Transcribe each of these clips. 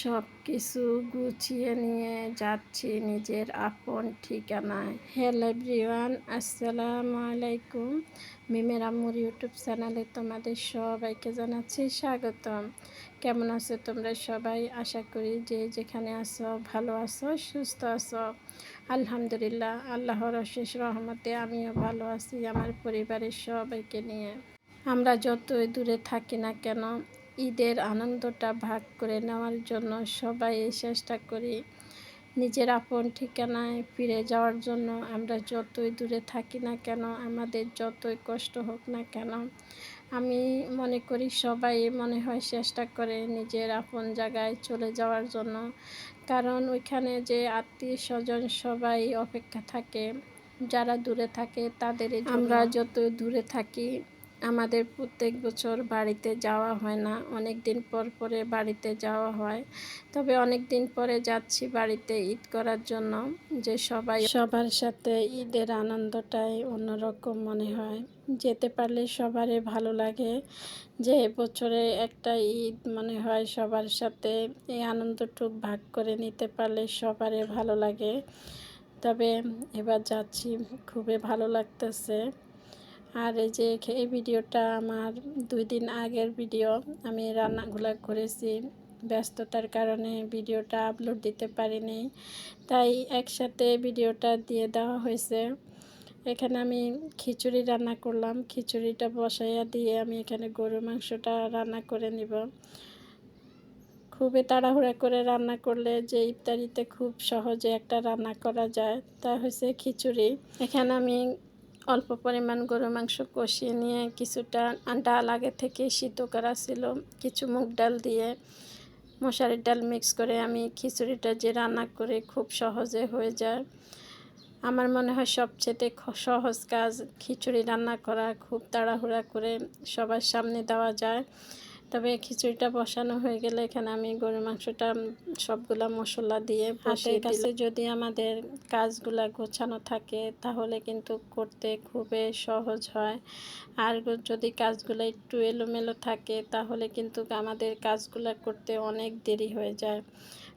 সব কিছু গুছিয়ে নিয়ে যাচ্ছি নিজের আপন ঠিকানায়। হ্যালো এভরিওয়ান আসসালামু আলাইকুম। মিমের আম্মুর ইউটিউব চ্যানেলে তোমাদের সবাইকে জানাচ্ছি স্বাগতম। কেমন আছো তোমরা সবাই? আশা করি যে যেখানে আছো ভালো আছো, সুস্থ আছো। আলহামদুলিল্লাহ, আল্লাহর অশেষ রহমতে আমিও ভালো আছি, আমার পরিবারের সবাইকে নিয়ে। আমরা যতই দূরে থাকি না কেন ঈদের আনন্দটা ভাগ করে নেওয়ার জন্য সবাই চেষ্টা করি নিজের আপন ঠিকানায় ফিরে যাওয়ার জন্য। আমরা যতই দূরে থাকি না কেন, আমাদের যতই কষ্ট হোক না কেন, আমি মনে করি সবাই মনে হয় চেষ্টা করে নিজের আপন জায়গায় চলে যাওয়ার জন্য। কারণ ওইখানে যে আত্মীয় স্বজন সবাই অপেক্ষা থাকে, যারা দূরে থাকে তাদের আমরা যত দূরে থাকি আমাদের প্রত্যেক বছর বাড়িতে যাওয়া হয় না। অনেক দিন পর পরে বাড়িতে যাওয়া হয়। তবে অনেক দিন পরে যাচ্ছি বাড়িতে ঈদ করার জন্য। যে সবাই সবার সাথে ঈদের আনন্দটাই অন্যরকম মনে হয়। যেতে পারলে সবারই ভালো লাগে। যে বছরে একটা ঈদ মনে হয় সবার সাথে এই আনন্দটুক ভাগ করে নিতে পারলে সবারই ভালো লাগে। তবে এবার যাচ্ছি, খুবই ভালো লাগতেছে। আর এই যে এই ভিডিওটা আমার দুই দিন আগের ভিডিও। আমি রান্নাগুলো করেছি, ব্যস্ততার কারণে ভিডিওটা আপলোড দিতে পারিনি। তাই একসাথে ভিডিওটা দিয়ে দেওয়া হয়েছে। এখানে আমি খিচুড়ি রান্না করলাম। খিচুড়িটা বসাইয়া দিয়ে আমি এখানে গরু মাংসটা রান্না করে নিব। খুবই তাড়াহুড়া করে রান্না করলে যে ইফতারিতে খুব সহজে একটা রান্না করা যায়, তা হচ্ছে খিচুড়ি। এখানে আমি অল্প পরিমাণ গরু মাংস কষিয়ে নিয়ে কিছুটা ডাল আগে থেকে সিদ্ধ করা ছিল, কিছু মুগ ডাল দিয়ে। মশারির ডাল মিক্স করে আমি খিচুড়িটা যে রান্না করে খুব সহজে হয়ে যায়। আমার মনে হয় সবচেয়ে সহজ কাজ খিচুড়ি রান্না করা, খুব তাড়াহুড়া করে সবার সামনে দেওয়া যায়। তবে খিচুড়িটা বসানো হয়ে গেলে এখানে আমি গরুর মাংসটা সবগুলা মশলা দিয়ে হাতের কাছে যদি আমাদের কাজগুলা গোছানো থাকে তাহলে কিন্তু করতে খুবই সহজ হয়। আর যদি কাজগুলো একটু এলোমেলো থাকে তাহলে কিন্তু আমাদের কাজগুলা করতে অনেক দেরি হয়ে যায়।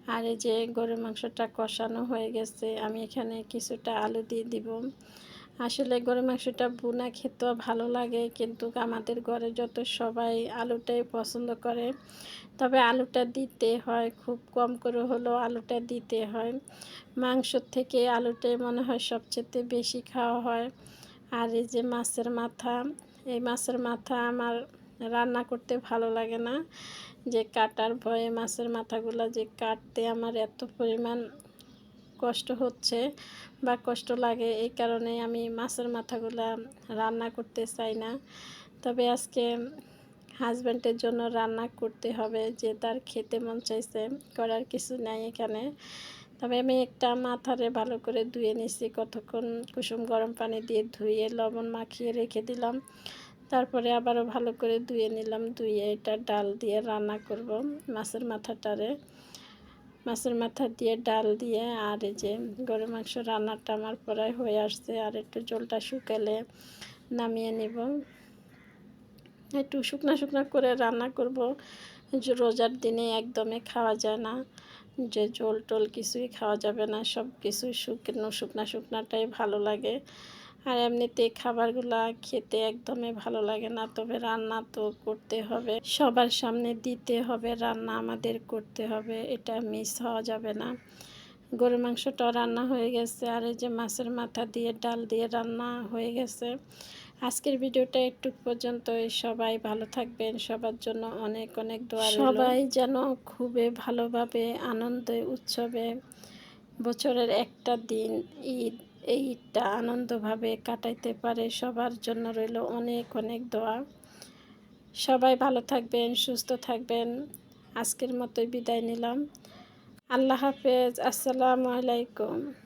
আর এই যে গরুর মাংসটা কষানো হয়ে গেছে আমি এখানে কিছুটা আলু দিয়ে দিব। আসলে গরু মাংসটা বুনা খেতেও ভালো লাগে, কিন্তু আমাদের ঘরে যত সবাই আলুটাই পছন্দ করে, তবে আলুটা দিতে হয়, খুব কম করে হলেও আলুটা দিতে হয়। মাংসর থেকে আলুটাই মনে হয় সবচেয়ে বেশি খাওয়া হয়। আর এই যে মাছের মাথা, এই মাছের মাথা আমার রান্না করতে ভালো লাগে না। যে কাটার ভয়ে মাছের মাথাগুলো যে কাটতে আমার এত পরিমাণ কষ্ট হচ্ছে বা কষ্ট লাগে, এই কারণে আমি মাছের মাথাগুলা রান্না করতে চাই না। তবে আজকে হাজব্যান্ডের জন্য রান্না করতে হবে, যে তার খেতে মন চাইছে, করার কিছু নাই এখানে। তবে আমি একটা মাথারে ভালো করে ধুয়ে নিছি, কতক্ষণ কুসুম গরম পানি দিয়ে ধুয়ে লবণ মাখিয়ে রেখে দিলাম। তারপরে আবারও ভালো করে ধুয়ে নিলাম, ধুয়ে এটা ডাল দিয়ে রান্না করব মাছের মাথাটারে। মাছের মাথা দিয়ে, ডাল দিয়ে আর এই যে গরু মাংস রান্নাটা আমার প্রায় হয়ে আসছে। আর একটু জলটা শুকালে নামিয়ে নিব। একটু শুকনা শুকনা করে রান্না করব। রোজার দিনে একদমই খাওয়া যায় না। যে জল টল কিছুই খাওয়া যাবে না। সব কিছু শুকনো শুকনা শুকনাটাই ভালো লাগে। আর এমনিতে খাবারগুলা খেতে একদমই ভালো লাগে না। তবে রান্না তো করতে হবে। সবার সামনে দিতে হবে, রান্না আমাদের করতে হবে, এটা মিস হওয়া যাবে না। গরু মাংসটা রান্না হয়ে গেছে, আর এই যে মাছের মাথা দিয়ে, ডাল দিয়ে রান্না হয়ে গেছে। আজকের ভিডিওটা একটু পর্যন্ত সবাই ভালো থাকবেন, সবার জন্য অনেক অনেক দোয়া সবাই যেন খুবই ভালোভাবে আনন্দে উৎসবে বছরের একটা দিন, ঈদ এই ঈদটা আনন্দভাবে কাটাইতে পারে। সবার জন্য রইল অনেক অনেক দোয়া। সবাই ভালো থাকবেন, সুস্থ থাকবেন। আজকের মতোই বিদায় নিলাম। আল্লাহ হাফেজ। আসসালামু আলাইকুম।